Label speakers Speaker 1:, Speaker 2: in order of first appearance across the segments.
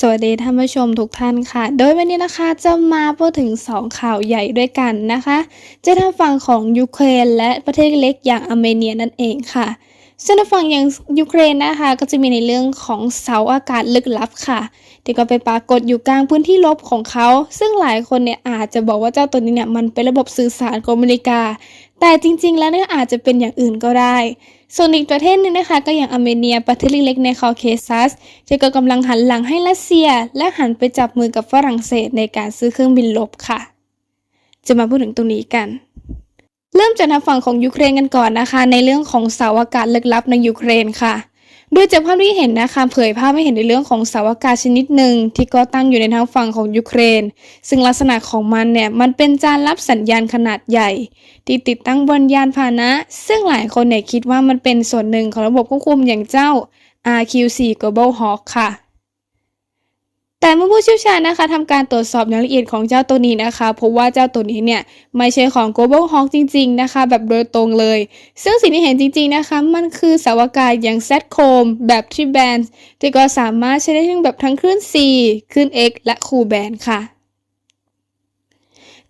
Speaker 1: สวัสดีท่านผู้ชมทุกท่านค่ะ โดยวันนี้นะคะจะมาพูดถึง 2 ข่าวใหญ่ด้วยกันนะคะ จะทางฝั่งของยูเครนและประเทศเล็กอย่างอาร์เมเนียนั่นเองค่ะซึ่งทางฝั่งอย่างยูเครนนะคะ ก็จะมีในเรื่องของเสาอากาศลึกลับค่ะที่ก็ไปปรากฏอยู่กลางพื้นที่ลบของเขา ซึ่งหลายคนเนี่ยอาจจะบอกว่าเจ้าตัวนี้เนี่ยมันเป็นระบบสื่อสารของอเมริกา แต่จริงๆ แล้วเนี่ยอาจจะเป็นอย่างอื่นก็ได้ ส่วนอีกประเทศหนึงนะคะ ก็อย่างอาร์เมเนียประเทศเล็กๆในคอเคซัสจะก็กำลังหันหลังให้รัสเซีย และหันไปจับมือกับฝรั่งเศสในการซื้อเครื่องบินลบค่ะ จะมาพูดถึงตรงนี้กัน เริ่มจากทางฝั่งของยูเครนกันก่อนนะคะ ในเรื่องของเสาอากาศลึกลับในยูเครนค่ะ โดยจากภาพที่เห็นนะคะเผยภาพให้เห็นในเรื่องของเสาอากาศชนิดหนึ่งที่ก็ตั้งอยู่ในทางฝั่งของยูเครน ซึ่งลักษณะของมันเนี่ยมันเป็นจานรับสัญญาณขนาดใหญ่ ที่ติดตั้งบนยานพาหนะ ซึ่งหลายคนเนี่ยคิดว่ามันเป็นส่วนหนึ่งของระบบควบคุมอย่างเจ้า RQ4 Global Hawk ค่ะ แต่เมื่อผู้เชี่ยวชาญนะคะทำการตรวจสอบอย่างละเอียดของเจ้าตัวนี้นะคะพบว่าเจ้าตัวนี้เนี่ยไม่ใช่ของ Global Hawk จริง ๆ นะคะ แบบโดยตรงเลย ซึ่งสิ่งที่เห็นจริง ๆ นะคะ มันคือสาวกาศอย่าง z c o m แบบ Tri Band ที่ก็สามารถใช้ได้ทั้งแบบทั้งคลื่น C คลื่น X และ Q Band ค่ะ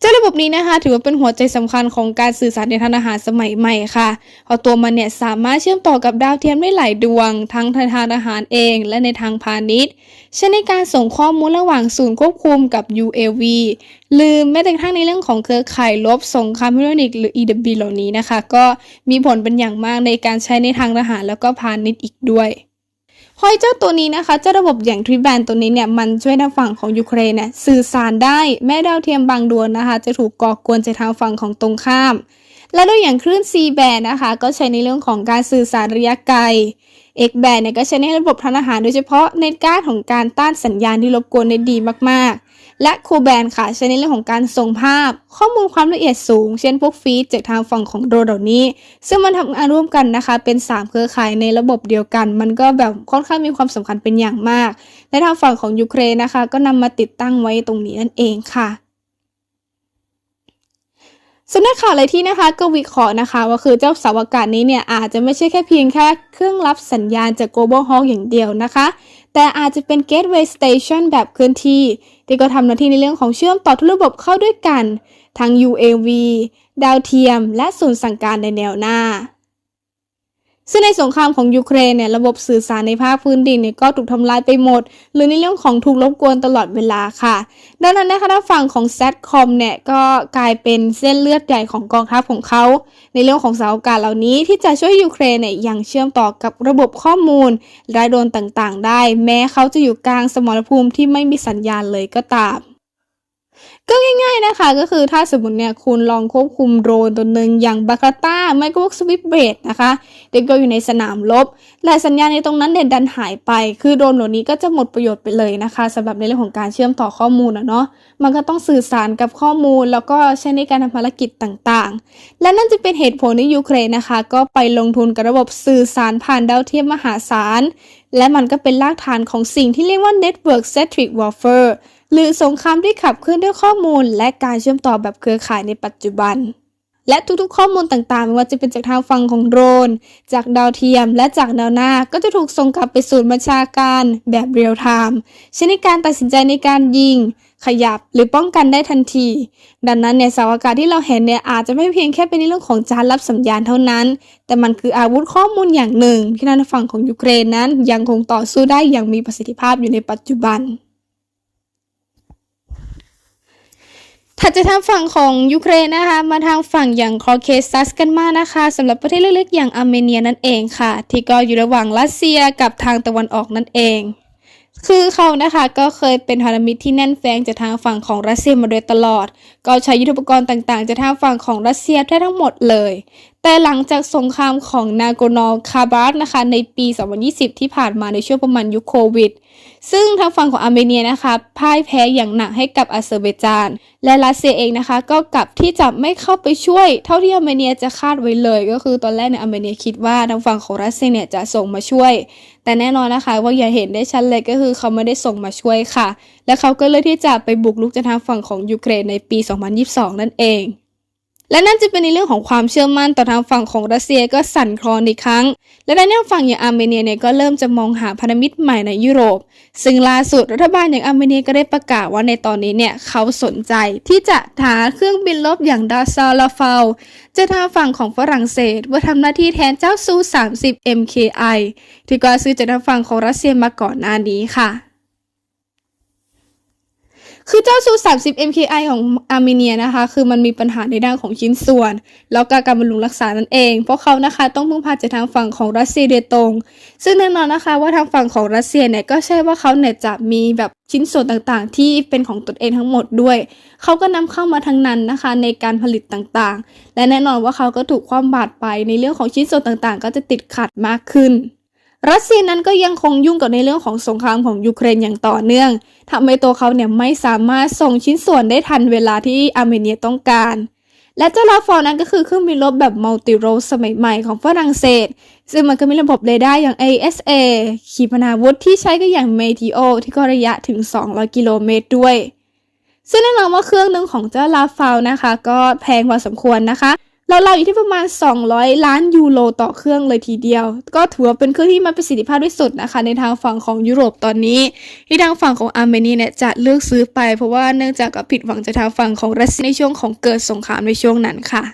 Speaker 1: เจ้าระบบนี้นะคะ ถือว่าเป็นหัวใจสำคัญของการสื่อสารในทางอาหารสมัยใหม่ค่ะเพราะตัวมันเนี่ยสามารถเชื่อมต่อกับดาวเทียมได้หลายดวง ทั้งทางทางอาหารเองและในทางพาณิชย์ใช้ในการส่งข้อมูลระหว่างศูนย์ควบคุมกับ UAV ลืมแม้แต่กระทั่งในเรื่องของเครือข่ายลบสงครามอิเล็กทรอนิกส์หรือ EW เหล่านี้นะคะ ก็มีผลเป็นอย่างมากในการใช้ในทางทหารแล้วก็พาณิชย์อีกด้วย พอยเจ้าตัวนี้นะคะเจ้าระบบอย่างทริแบนตัวนี้เนี่ยมันช่วยทางฝั่งของยูเครนเนี่ยสื่อสารได้แม้ดาวเทียมบางดวงนะคะ จะถูกก่อกวนจากทางฝั่งของตรงข้าม และด้วยอย่างคลื่น C แบนนะคะ ก็ใช้ในเรื่องของการสื่อสารระยะไกล X แบนเนี่ยก็ใช้ในระบบทางอาหารโดยเฉพาะในการของการต้านสัญญาณที่รบกวนได้ดีมาก และคูแบนค่ะใช้ในเรื่องของการส่งภาพ ข้อมูลความละเอียดสูง เช่นพวกฟีดจากทางฝั่งของโดรนเหล่านี้ ซึ่งมันทำงานร่วมกันนะคะ เป็น 3 เครือข่ายในระบบเดียวกัน มันก็แบบค่อนข้างมีความสำคัญเป็นอย่างมาก และทางฝั่งของยูเครนนะคะ ก็นำมาติดตั้งไว้ตรงนี้นั่นเองค่ะ สำนักข่าวหลายที่นะคะก็วิเคราะห์นะคะ ว่าคือเจ้าเสาอากาศนี้เนี่ยอาจจะไม่ใช่แค่เพียงแค่เครื่องรับสัญญาณจาก Global Hawk อย่างเดียวนะคะ แต่อาจจะเป็น Gateway Station แบบเคลื่อนที่ ที่ก็ทำหน้าที่ในเรื่องของเชื่อมต่อทุกระบบเข้าด้วยกัน ทั้ง UAV ดาวเทียม และศูนย์สั่งการในแนวหน้า ซึ่งในสงครามของยูเครนเนี่ยระบบสื่อสารในภาคพื้นดินเนี่ยก็ถูกทำลายไปหมด หรือในเรื่องของถูกรบกวนตลอดเวลาค่ะ ดังนั้นนะคะทางฝั่งของ z c o m เนี่ยก็กลายเป็นเส้นเลือดใหญ่ของกองทัพของเขา ในเรื่องของเสาอากาศเหล่านี้ที่จะช่วยยูเครนเนี่ยยังเชื่อมต่อกับระบบข้อมูลและโดนต่างๆ ได้ แม้เขาจะอยู่กลางสมรภูมิที่ไม่มีสัญญาณเลยก็ตาม ก็ง่ายๆนะคะ ก็คือถ้าสมมติเนี่ยคุณลองควบคุมโดรนตัวหนึ่งอย่างบาคาต้าไม่ก็พวกสวิปเบดนะคะเด็กก็อยู่ในสนามรบและสัญญาณในตรงนั้นเนี่ยดันหายไป คือโดรนเหล่านี้ก็จะหมดประโยชน์ไปเลยนะคะสำหรับในเรื่องของการเชื่อมต่อข้อมูลนะเนาะมันก็ต้องสื่อสารกับข้อมูล แล้วก็ใช้ในการทำภารกิจต่างๆ และนั่นจะเป็นเหตุผลที่ยูเครนนะคะ ก็ไปลงทุนกับระบบสื่อสารผ่านดาวเทียมมหาศาล และมันก็เป็นรากฐานของสิ่งที่เรียกว่า Network Centric Warfare หรือสงครามที่ขับเคลื่อนด้วยข้อมูล และการเชื่อมต่อแบบเครือข่ายในปัจจุบัน และทุกๆข้อมูลต่างๆ ไม่ว่าจะเป็นจากทางฝั่งของโดรน จากดาวเทียม และจากดาวหน้า ก็จะถูกส่งกลับไปสู่บัญชาการแบบเรียลไทม์ใช้ในการตัดสินใจในการยิง ขยับหรือป้องกันได้ทันที ดังนั้นเนี่ยสาอากาศที่เราเห็นเนี่ยอาจจะไม่เพียงแค่เป็นในเรื่องของจานรับสัญญาณเท่านั้น แต่มันคืออาวุธข้อมูลอย่างหนึ่ง ที่ทางฝั่งของยูเครนนั้นยังคงต่อสู้ได้อย่างมีประสิทธิภาพอยู่ในปัจจุบัน ถัดจากทางฝั่งของยูเครนนะคะ มาทางฝั่งอย่างคอเคซัสกันมากนะคะสำหรับประเทศเล็กๆอย่างอาร์เมเนียนั่นเองค่ะ ที่ก็อยู่ระหว่างรัสเซียกับทางตะวันออกนั่นเองคือเขานะคะก็เคยเป็นพันธมิตรที่แน่นแฟ้งจากทางฝั่งของรัสเซียมาโดยตลอด ก็ใช้ยุทธปกรณ์ต่างๆจากทางฝั่งของรัสเซียแทบทั้งหมดเลย แต่หลังจากสงครามของนาโกนอร์คาบาสนะคะในปี 2020 ที่ผ่านมาในช่วงประมาณยุคโควิด ซึ่งทางฝั่งของอาร์เมเนียนะคะพ่ายแพ้อย่างหนักให้กับอาเซอร์เบจาน และรัสเซียเองนะคะ ก็กลับที่จะไม่เข้าไปช่วย เท่าที่อาร์เมเนียจะคาดไว้เลย ก็คือตอนแรกเนี่ยอาร์เมเนียคิดว่าทางฝั่งของรัสเซียเนี่ยจะส่งมาช่วย แต่แน่นอนนะคะว่าอย่าเห็นได้ชัดเลยก็คือเขาไม่ได้ส่งมาช่วยค่ะ และเขาก็เลือกที่จะไปบุกรุกจากทางฝั่งของยูเครนในปี 2022 นั่นเอง และนั่นจะเป็นในเรื่องของความเชื่อมั่นต่อทางฝั่งของรัสเซียก็สั่นคลอนอีกครั้ง และในทางฝั่งอย่างอาร์เมเนียเนี่ยก็เริ่มจะมองหาพันธมิตรใหม่ในยุโรป ซึ่งล่าสุดรัฐบาลอย่างอาร์เมเนียก็ได้ประกาศว่าในตอนนี้เนี่ยเขาสนใจที่จะหาเครื่องบินรบอย่างดาซาลาฟาลจะทางฝั่งของฝรั่งเศสว่าทำหน้าที่แทนเจ้าซู 30 MKI ที่ก็ซื้อจากทางฝั่งของรัสเซียมาก่อนหน้านี้ค่ะ คือเจ้าซู 30 MKI ของอาร์เมเนียนะคะ คือมันมีปัญหาในด้านของชิ้นส่วน แล้วก็การบำรุงรักษานั่นเอง เพราะเขานะคะต้องพึ่งพาจากทางฝั่งของรัสเซียโดยตรง ซึ่งแน่นอนนะคะว่าทางฝั่งของรัสเซียเนี่ยก็ใช่ว่าเขาเนี่ยจะมีแบบชิ้นส่วนต่างๆ ที่เป็นของตนเองทั้งหมดด้วย เขาก็นำเข้ามาทั้งนั้นนะคะในการผลิตต่างๆ และแน่นอนว่าเขาก็ถูกความบาดไปในเรื่องของชิ้นส่วนต่างๆ ก็จะติดขัดมากขึ้น รัสเซียนั้นก็ยังคงยุ่งกับในเรื่องของสงครามของยูเครนอย่างต่อเนื่องทำให้ตัวเขาเนี่ยไม่สามารถส่งชิ้นส่วนได้ทันเวลาที่อาร์เมเนียต้องการ และเจ้าลาฟอร์นั้นก็คือเครื่องบินรบแบบมัลติโรสมัยใหม่ของฝรั่งเศส ซึ่งมันก็มีระบบเรดาร์อย่าง ASA ขีปนาวุธที่ใช้ก็อย่าง Meteo ที่ก็ระยะถึง 200 กิโลเมตรด้วย ซึ่งแน่นอนว่าเครื่องหนึ่งของเจ้าลาฟาวนะคะ ก็แพงพอสมควรนะคะ เราๆอยู่ที่ประมาณ 200 ล้านยูโรต่อเครื่องเลยทีเดียว ก็ถือว่าเป็นเครื่องที่มีประสิทธิภาพที่สุดนะคะ ในทางฝั่งของยุโรปตอนนี้ ที่ทางฝั่งของอาร์เมเนียเนี่ยจะเลือกซื้อไป เพราะว่าเนื่องจากกับผิดหวังจากทางฝั่งของรัสเซียในช่วงของเกิดสงครามในช่วงนั้นค่ะ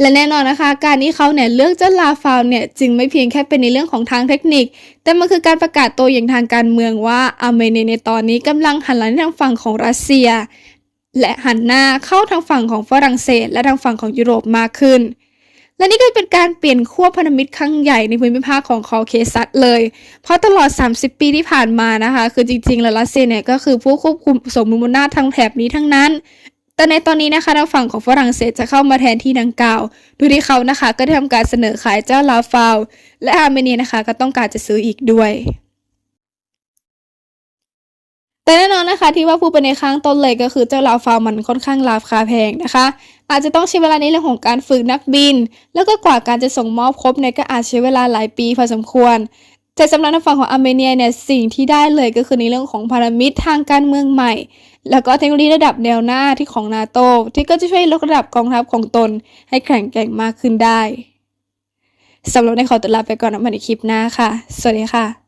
Speaker 1: และแน่นอนนะคะ การที่เขาเนี่ยเลือกเจ้าลาฟาวเนี่ยจึงไม่เพียงแค่เป็นในเรื่องของทางเทคนิค แต่มันคือการประกาศตัวอย่างทางการเมืองว่าอาร์เมเนียในตอนนี้กำลังหันหลังทางฝั่งของรัสเซีย และหันหน้าเข้าทางฝั่งของฝรั่งเศส และทางฝั่งของยุโรปมากขึ้น และนี่ก็เป็นการเปลี่ยนขั้วพันธมิตรครั้งใหญ่ในภูมิภาคของคอเคซัสเลย เพราะตลอด 30 ปีที่ผ่านมานะคะ คือจริงๆ แล้วรัสเซียเนี่ยก็คือผู้ควบคุมสมมุติอำนาจทางแถบนี้ทั้งนั้น แต่ในตอนนี้นะคะทางฝั่งของฝรั่งเศสจะเข้ามาแทนที่ดังกล่าว โดยที่เขานะคะก็ได้ทำการเสนอขายเจ้าลาฟาว และอาร์เมเนียนะคะก็ต้องการจะซื้ออีกด้วย แต่แน่นอนนะคะที่ว่าพูดไปในข้างต้นเลยก็คือเจ้าลาฟาวมันค่อนข้างราคาแพงนะคะ อาจจะต้องใช้เวลาในเรื่องของการฝึกนักบิน แล้วก็กว่าการจะส่งมอบครบเนี่ยก็อาจใช้เวลาหลายปีพอสมควรแต่สำหรับทางฝั่งของอาร์เมเนียเนี่ยสิ่งที่ได้เลยก็คือในเรื่องของพันธมิตรทางการเมืองใหม่ แล้วก็เทคโนโลยีระดับแนวหน้าที่ของนาโตที่ก็จะช่วยยกระดับกองทัพของตน ให้แข็งแกร่งมากขึ้นได้สำหรับในขอตัวลาไปก่อนนะมาในคลิปหน้าค่ะ สวัสดีค่ะ